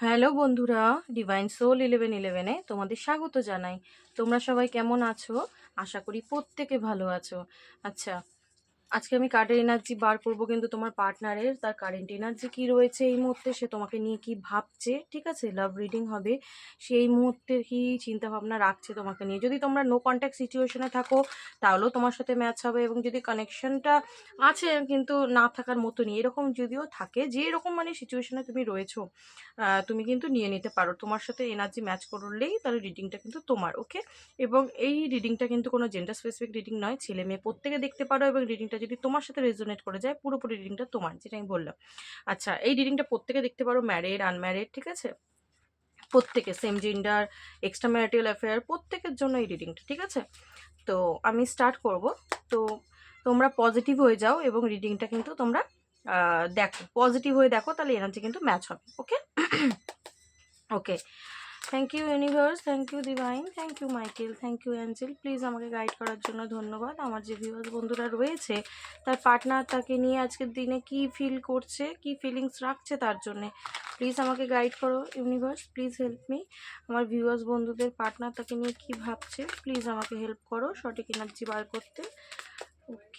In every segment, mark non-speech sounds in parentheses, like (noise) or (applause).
Hello বন্ধুরা divine soul eleven ইলেভেনে তোমাদের স্বাগত জানাই। তোমরা সবাই কেমন আছো? আশা করি প্রত্যেকে ভালো আছো। আচ্ছা আজকে আমি কার্ডের এনার্জি বার করব কিন্তু তোমার পার্টনারের তার কারেন্ট এনার্জি কি রয়েছে এই মুহূর্তে, সে তোমাকে নিয়ে কি ভাবছে, ঠিক আছে? লাভ রিডিং হবে। সেই মুহূর্তে কি চিন্তা ভাবনা রাখছে তোমাকে নিয়ে? যদি তোমরা নো কন্ট্যাক্ট সিচুয়েশনে থাকো, তাহলেও তোমার সাথে ম্যাচ হবে এবং যদি কানেকশনটা আছে কিন্তু না থাকার মতনই, এরকম যদিও থাকে, যে এরকম মানে সিচুয়েশনে তুমি রয়েছো তুমি কিন্তু নিয়ে নিতে পারো। তোমার সাথে এনার্জি ম্যাচ করলেই তাহলে রিডিংটা কিন্তু তোমার ওকে এবং এই রিডিংটা কিন্তু কোনো জেন্ডার স্পেসিফিক রিডিং নয় ছেলে মেয়ে প্রত্যেকে দেখতে পারো এবং রিডিংটা যদি তোমার সাথে রেজোনেট করে যায়, পুরোপুরি রিডিংটা তোমার, যেটা আমি বললাম। আচ্ছা এই রিডিংটা প্রত্যেকে দেখতে পারো ম্যারিড আনম্যারিড ঠিক আছে? প্রত্যেকে same gender extra marital affair প্রত্যেকের জন্য এই রিডিংটা ঠিক আছে? তো আমি স্টার্ট করব। তো তোমরা পজিটিভ হয়ে যাও এবং রিডিংটা কিন্তু তোমরা দেখো। পজিটিভ হয়ে দেখো, তাহলে এনার্জি কিন্তু ম্যাচ হবে okay okay (clears throat) thank you universe thank you divine thank you Michael thank you angel please আমাকে গাইড করার জন্য ধন্যবাদ। আমার যে ভিউয়ার্স বন্ধুরা রয়েছে, তার পার্টনার তাকে নিয়ে আজকের দিনে কি ফিল করছে, কি ফিলিংস রাখছে তার জন্যে প্লিজ আমাকে গাইড করো ইউনিভার্স প্লিজ হেল্প মি আমার ভিউয়ার্স বন্ধুদের পার্টনার তাকে নিয়ে কি ভাবছে প্লিজ আমাকে হেল্প করো সঠিক এনার্জি বার করতে।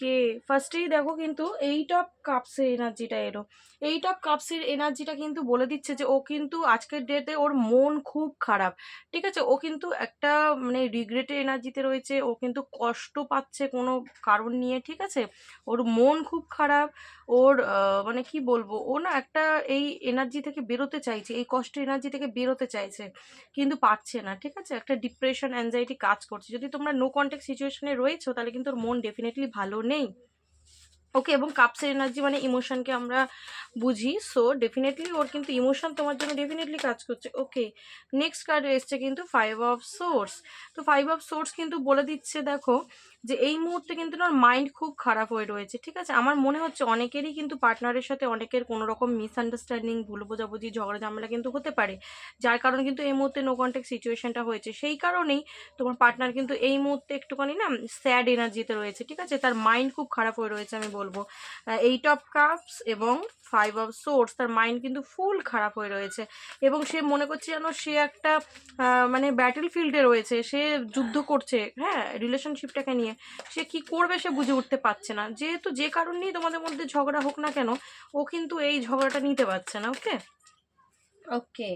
ওকে ফার্স্টেই দেখো কিন্তু এইট অফ কাপসের এনার্জিটা এলো। এইট অফ কাপসের এনার্জিটা কিন্তু বলে দিচ্ছে যে ও কিন্তু আজকের ডেটে ওর মন খুব খারাপ। ঠিক আছে? ও কিন্তু একটা মানে রিগ্রেটের এনার্জিতে রয়েছে। ও কিন্তু কষ্ট পাচ্ছে কোনো কারণ নিয়ে, ঠিক আছে? ওর মন খুব খারাপ। ওর মানে কি বলব? ও না একটা এই এনার্জি থেকে বেরোতে চাইছে, এই কষ্ট এনার্জি থেকে বেরোতে চাইছে, কিন্তু পারছে না, ঠিক আছে? একটা ডিপ্রেশন অ্যাংজাইটি কাজ করছে। যদি তোমরা নো কন্ট্যাক্ট সিচুয়েশনে রয়েছো, তাহলে কিন্তু ওর মন ডেফিনেটলি ভালো নেই? ওকে এবং কাপসের এনার্জি মানে ইমোশনকে আমরা বুঝি। সো ডেফিনেটলি ওর কিন্তু ইমোশন তোমার জন্য ডেফিনেটলি কাজ করছে। ওকে নেক্সট কার্ড এসছে কিন্তু ফাইভ অফ সোর্স তো ফাইভ অফ সোর্স কিন্তু বলে দিচ্ছে, দেখো যে এই মুহূর্তে কিন্তু ওর মাইন্ড খুব খারাপ হয়ে রয়েছে, ঠিক আছে? আমার মনে হচ্ছে অনেকেরই কিন্তু পার্টনারের সাথে অনেকের কোনো রকম মিসআন্ডারস্ট্যান্ডিং ভুল বোঝাবুঝি, ঝগড়া ঝামেলা কিন্তু হতে পারে। যার কারণে কিন্তু এই মুহূর্তে নো কন্ট্যাক্ট সিচুয়েশনটা হয়েছে। সেই কারণেই তোমার পার্টনার কিন্তু এই মুহূর্তে একটুখানি না স্যাড এনার্জিতে রয়েছে, ঠিক আছে? তার মাইন্ড খুব খারাপ হয়ে রয়েছে আমি বলব। এইট অফ কাপস এবং ফাইভ অফ সোর্স তার মাইন্ড কিন্তু ফুল খারাপ হয়ে রয়েছে। এবং সে মনে করছে যেন সে একটা মানে ব্যাটেল ফিল্ডে রয়েছে, সে যুদ্ধ করছে হ্যাঁ রিলেশনশিপটাকে নিয়ে। সে কি করবে সে বুঝে উঠতে পারছে না। যেহেতু যে কারণ নিয়ে তোমাদের মধ্যে ঝগড়া হোক না কেন, ও কিন্তু এই ঝগড়াটা নিতে পারছে না ওকে ওকে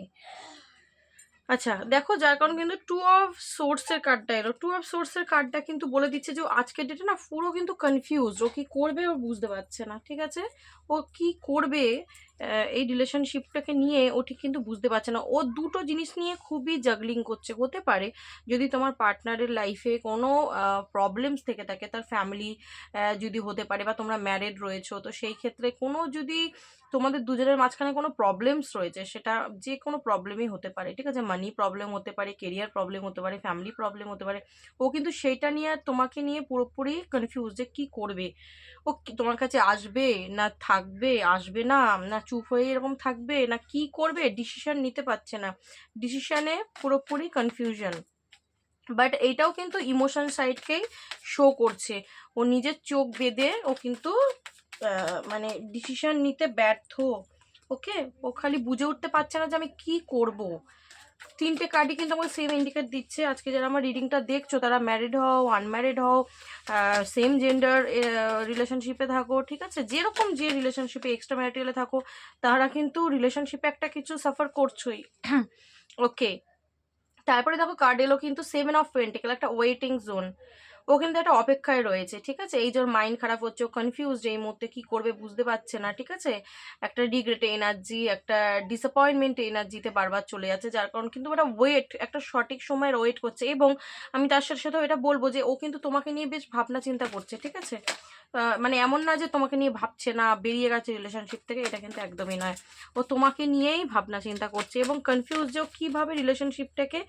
আচ্ছা দেখো যার কারণ কিন্তু টু অফ সোর্সের কার্ডটা এলো। টু অফ সোর্সের কার্ডটা কিন্তু বলে দিচ্ছে যে আজকের ডেটে না পুরো কিন্তু কনফিউজ ও কি করবে ও বুঝতে পারছে না, ঠিক আছে? ও কি করবে এই রিলেশনশিপটাকে নিয়ে ও ঠিক কিন্তু বুঝতে পারছে না। ও দুটো জিনিস নিয়ে খুবই জাগলিং করছে। হতে পারে যদি তোমার পার্টনারের লাইফে কোনো প্রবলেমস থেকে থাকে, তার ফ্যামিলি যদি হতে পারে বা তোমরা ম্যারিড রয়েছো, তো সেই ক্ষেত্রে কোনো যদি তোমাদের দুজনের মাঝখানে কোনো প্রবলেমস রয়েছে, সেটা যে কোনো প্রবলেমই হতে পারে। ঠিক আছে? মানি প্রবলেম হতে পারে কেরিয়ার প্রবলেম হতে পারে ফ্যামিলি প্রবলেম হতে পারে। ও কিন্তু সেইটা নিয়ে আর তোমাকে নিয়ে পুরোপুরি কনফিউজ যে কী করবে? ও তোমার কাছে আসবে না থাকবে? আসবে না না চুপ হয়ে এরকম থাকবে না কি করবে? ডিসিশন নিতে পারছে না। ডিসিশনে পুরোপুরি কনফিউশন বাট এইটাও কিন্তু ইমোশন সাইডকেই শো করছে। ও নিজের চোখ বেঁধে ও কিন্তু মানে ডিসিশন নিতে ব্যর্থ। ওকে ও খালি বুঝে উঠতে পারছে না যে আমি কি করব। তিনটে কার্ডই কিন্তু আমাকে সেম ইন্ডিকেট দিচ্ছে। আজকে যারা আমার রিডিংটা দেখছ, তারা ম্যারিড হও আনম্যারিড হও সেম জেন্ডার রিলেশনশিপে থাকো, ঠিক আছে? যেরকম যে রিলেশনশিপে এক্সট্রা ম্যারিটালে থাকো, তারা কিন্তু রিলেশনশিপে একটা কিছু সাফার করছোই। (clears throat) ওকে তারপরে দেখো কার্ড এলো কিন্তু সেভেন অফ পেন্টিকেল একটা ওয়েটিং জোন ও কিন্তু একটা অপেক্ষায় রয়েছে, ঠিক আছে? এই ওর মাইন্ড খারাপ হচ্ছে, ও কনফিউজড এই মুহূর্তে কি করবে বুঝতে পারছে না, ঠিক আছে? একটা রিগ্রেট এনার্জি একটা ডিসঅ্যাপয়েন্টমেন্ট এনার্জিতে বারবার চলে যাচ্ছে, যার কারণ কিন্তু ওটা ওয়েট একটা সঠিক সময়ের ওয়েট করছে এবং আমি তার সাথে, সাথেও এটা বলব যে ও কিন্তু তোমাকে নিয়ে বেশ ভাবনা চিন্তা করছে, ঠিক আছে? মানে এমন না যে তোমাকে নিয়ে ভাবছে না, বেরিয়ে গেছে রিলেশনশিপ থেকে, এটা কিন্তু একদমই নয়। ও তোমাকে নিয়েই ভাবনা চিন্তা করছে এবং কনফিউজ যে কীভাবে রিলেশনশিপটাকে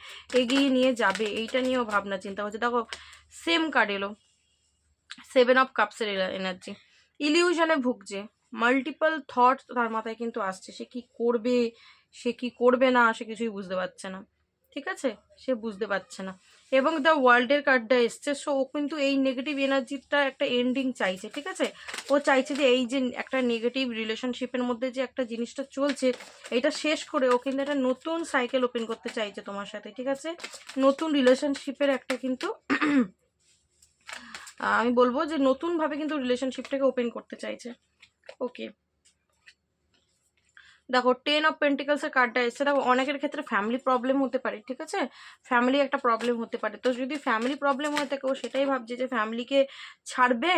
এগিয়ে নিয়ে যাবে, এইটা নিয়েও ভাবনা চিন্তা করছে। দেখো সেম কার্ড এলো। সেভেন অফ কাপসের এনার্জি ইলিউশনে ভুগছে। মাল্টিপল থট তার মাথায় কিন্তু আসছে। সে কি করবে? সে কি করবে না? সে কিছুই বুঝতে পারছে না। ঠিক আছে? সে বুঝতে পারছে না। এবং দ্য ওয়ার্ল্ডের কার্ডটা এসছে। সো ও কিন্তু এই নেগেটিভ এনার্জিটা একটা এন্ডিং চাইছে। ঠিক আছে? ও চাইছে যে এই যে একটা নেগেটিভ রিলেশনশিপের মধ্যে যে একটা জিনিসটা চলছে, এটা শেষ করে ও কিন্তু একটা নতুন সাইকেল ওপেন করতে চাইছে তোমার সাথে। ঠিক আছে? নতুন রিলেশনশিপের একটা কিন্তু আমি বলব যে নতুনভাবে কিন্তু রিলেশনশিপটাকে ওপেন করতে চাইছে। ওকে দেখো টেন অফ পেন্টিকলসের কার্ডটা এসছে। দেখো, অনেকের ক্ষেত্রে ফ্যামিলি প্রবলেম হতে পারে, ঠিক আছে? ফ্যামিলি একটা প্রবলেম হতে পারে। তো যদি ফ্যামিলি প্রবলেম হয়ে থাকে ও সেটাই ভাবছে যে ফ্যামিলিকে ছাড়বে?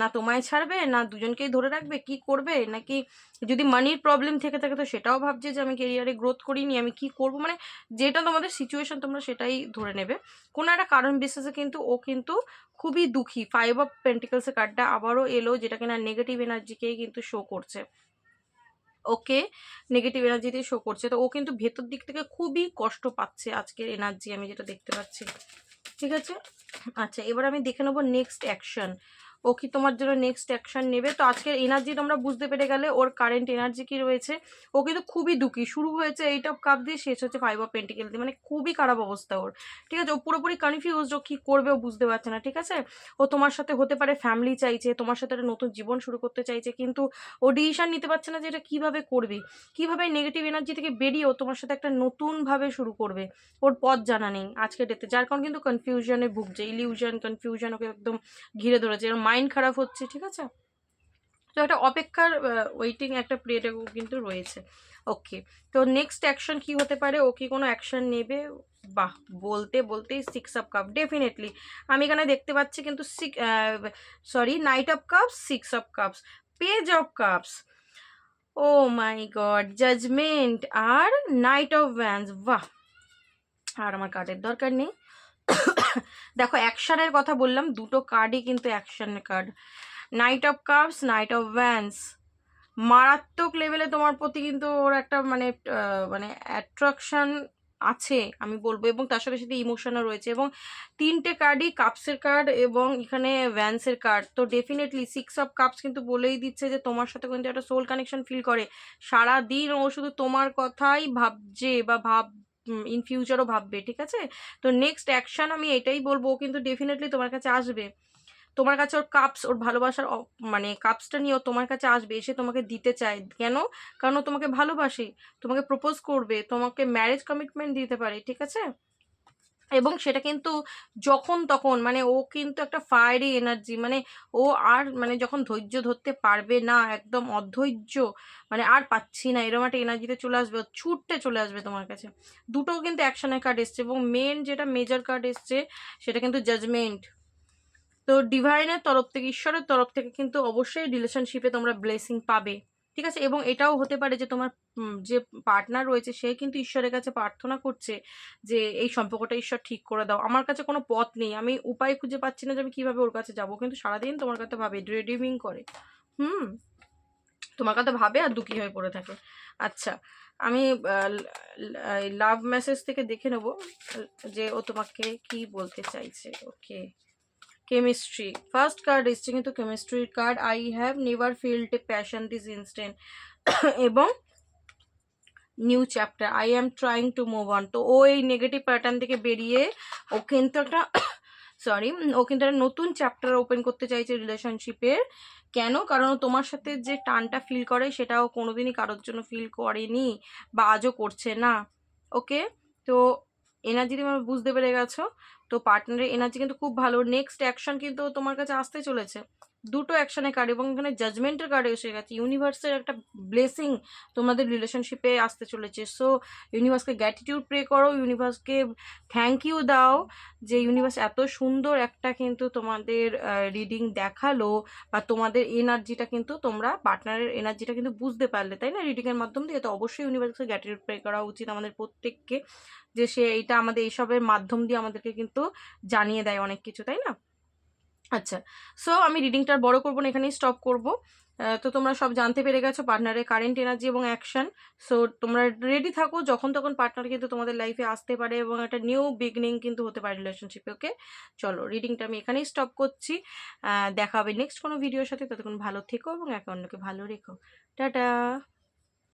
না তোমায় ছাড়বে, না দুজনকেই ধরে রাখবে, কি করবে? নাকি যদি মানির প্রবলেম থেকে থাকে, তো সেটাও ভাবছে যে আমি কেরিয়ারে গ্রোথ করিনি, আমি কি করব? মানে যেটা তোমাদের সিচুয়েশন তোমরা সেটাই ধরে নেবে। কোনো একটা কারণ বিশেষে কিন্তু ও কিন্তু খুবই দুঃখী। ফাইভ অফ পেন্টিকলসের কার্ডটা আবারও এলো, যেটা কিনা নেগেটিভ এনার্জিকেই কিন্তু শো করছে। ওকে? নেগেটিভ এনার্জিতে শো করছে। তো ও কিন্তু ভেতর দিক থেকে খুবই কষ্ট পাচ্ছে আজকের এনার্জি আমি যেটা দেখতে পাচ্ছি। ঠিক আছে? আচ্ছা এবার আমি দেখে নেব নেক্সট অ্যাকশন ও কি তোমার জন্য নেক্সট অ্যাকশন নেবে? তো আজকের এনার্জি তোমরা বুঝতে পেরে গেলে ওর কারেন্ট এনার্জি কি রয়েছে। ও কিন্তু খুবই দুঃখী। শুরু হয়েছে এইট অফ কাপ দিয়ে, শেষ হচ্ছে ফাইভ অফ পেন্টিকেল দিয়ে। মানে খুবই খারাপ অবস্থা ওর। ঠিক আছে? ও পুরোপুরি কনফিউজ ও কী করবে ও বুঝতে পারছে না, ঠিক আছে? ও তোমার সাথে হতে পারে ফ্যামিলি চাইছে, তোমার সাথে একটা নতুন জীবন শুরু করতে চাইছে, কিন্তু ও ডিসিশন নিতে পারছে না যে এটা কীভাবে করবে। কীভাবে নেগেটিভ এনার্জি থেকে বেরিয়ে ও তোমার সাথে একটা নতুনভাবে শুরু করবে? ওর পথ জানা নেই আজকে ডেতে যার কারণ কিন্তু কনফিউশনে ভুগছে। ইলিউশন কনফিউশন ওকে একদম ঘিরে ধরেছে। এর মাইন্ড খারাপ হচ্ছে, ঠিক আছে? তো একটা অপেক্ষার ওয়েটিং একটা পিরিয়ড কিন্তু রয়েছে। ওকে তো নেক্সট অ্যাকশন কি হতে পারে? ও কি কোনো অ্যাকশন নেবে? বাহ, বলতে বলতেই সিক্স অফ কাপ ডেফিনেটলি আমি এখানে দেখতে পাচ্ছি কিন্তু six sorry knight of cups six of cups page of cups oh my god judgement R knight of wands বাহ। আর আমার কার্ডের দরকার নেই। দেখো অ্যাকশনের কথা বললাম, দুটো কার্ডই কিন্তু অ্যাকশনের card knight of cups knight of wands মারাত্মক লেভেলে তোমার প্রতি কিন্তু ওর একটা মানে মানে অ্যাট্রাকশন আছে, আমি বলব, এবং তার সাথে সাথে ইমোশনও রয়েছে, এবং তিনটে কার্ডই কাপসের কার্ড এবং এখানে ভ্যান্সের কার্ড তো ডেফিনেটলি সিক্স অফ কাপস কিন্তু বলেই দিচ্ছে যে তোমার সাথে কিন্তু একটা সোল কানেকশন ফিল করে। সারা দিন ও শুধু তোমার কথাই ভাবছে বা ভাব ইন ফিউচারও ভাববে, ঠিক আছে? তো নেক্সট অ্যাকশন আমি এটাই বলব কিন্তু ডেফিনেটলি তোমার কাছে আসবে। তোমার কাছে ওর কাপস ওর ভালোবাসার মানে কাপসটা নিয়ে ও তোমার কাছে আসবে, এসে তোমাকে দিতে চায়। কেন? কারণ ও তোমাকে ভালোবাসে, তোমাকে প্রপোজ করবে, তোমাকে ম্যারেজ কমিটমেন্ট দিতে পারে, ঠিক আছে? এবং সেটা কিন্তু যখন তখন মানে ও কিন্তু একটা ফায়ারি এনার্জি মানে ও আর মানে যখন ধৈর্য ধরতে পারবে না, একদম অধৈর্য মানে আর পাচ্ছি না এরকম একটা এনার্জিতে চলে আসবে ছুটতে চলে আসবে তোমার কাছে। দুটো কিন্তু অ্যাকশনের কার্ড এসছে এবং মেন যেটা মেজর কার্ড এসছে, সেটা কিন্তু জাজমেন্ট তো ডিভাইনের তরফ থেকে, ঈশ্বরের তরফ থেকে কিন্তু অবশ্যই রিলেশনশিপে তোমরা ব্লেসিং পাবে। ঠিক আছে? এবং এটাও হতে পারে যে তোমার যে পার্টনার রয়েছে, সে কিন্তু ঈশ্বরের কাছে প্রার্থনা করছে যে এই সম্পর্কটা ঈশ্বর ঠিক করে দাও। আমার কাছে কোনো পথ নেই। আমি উপায় খুঁজে পাচ্ছি না যে আমি কীভাবে ওর কাছে যাব। কিন্তু সারাদিন তোমার কাছে ভাবে ড্রেডিমিং করে। হুম? তোমার কথা ভাবে আর দুঃখী হয়ে পড়ে থাকে। আচ্ছা আমি লাভ মেসেজ থেকে দেখে নেব যে ও তোমাকে কি বলতে চাইছে। ওকে। কেমিস্ট্রি ফার্স্ট কার্ড এসছে কিন্তু কেমিস্ট্রির card I have never felt a passion this instant এবং new chapter I am trying to move on তো ও এই নেগেটিভ প্যাটার্ন থেকে বেরিয়ে ও কিন্তু একটা সরি (coughs) ও কিন্তু একটা নতুন চ্যাপ্টার ওপেন করতে চাইছে রিলেশনশিপের কেন? কারণ তোমার সাথে যে টানটা ফিল করে সেটাও কোনোদিনই কারোর জন্য ফিল করেনি বা আজও করছে না। ওকে তো এনার্জি তুমি বুঝতে পেরে গেছো। তো পার্টনারের এনার্জি কিন্তু খুব ভালো। নেক্সট অ্যাকশন কিন্তু তোমার কাছে আসতে চলেছে। দুটো অ্যাকশনের কার্ড এবং এখানে জাজমেন্টের কার্ড এসে গেছে। ইউনিভার্সের একটা ব্লেসিং তোমাদের রিলেশনশিপে আসতে চলেছে। সো ইউনিভার্সকে গ্র্যাটিটিউড প্রে করো ইউনিভার্সকে থ্যাংক ইউ দাও যে ইউনিভার্স এত সুন্দর একটা কিন্তু তোমাদের রিডিং দেখাল বা তোমাদের এনার্জিটা কিন্তু তোমরা পার্টনারের এনার্জিটা কিন্তু বুঝতে পারলে, তাই না? রিডিংয়ের মাধ্যম দিয়ে তো অবশ্যই ইউনিভার্সকে গ্র্যাটিটিউড প্রে করা উচিত আমাদের প্রত্যেককে যে সে এইটা আমাদের এইসবের মাধ্যম দিয়ে আমাদেরকে কিন্তু জানিয়ে দেয় অনেক কিছু, তাই না? আচ্ছা সো আমি রিডিংটা বড় করব না, এখানেই স্টপ করব। তো তোমরা সব জানতে পেরে গেছো পার্টনারের কারেন্ট এনার্জি এবং অ্যাকশন সো তোমরা রেডি থাকো, যখন তখন পার্টনার কিন্তু তোমাদের লাইফে আসতে পারে এবং একটা নিউ বিগনিং কিন্তু হতে পারে রিলেশনশিপে ওকে চলো রিডিংটা আমি এখানেই স্টপ করছি। দেখা হবে নেক্সট কোনো ভিডিওর সাথে, ততক্ষণ ভালো থেকো এবং একে অন্যকে ভালো রেখো। টাটা!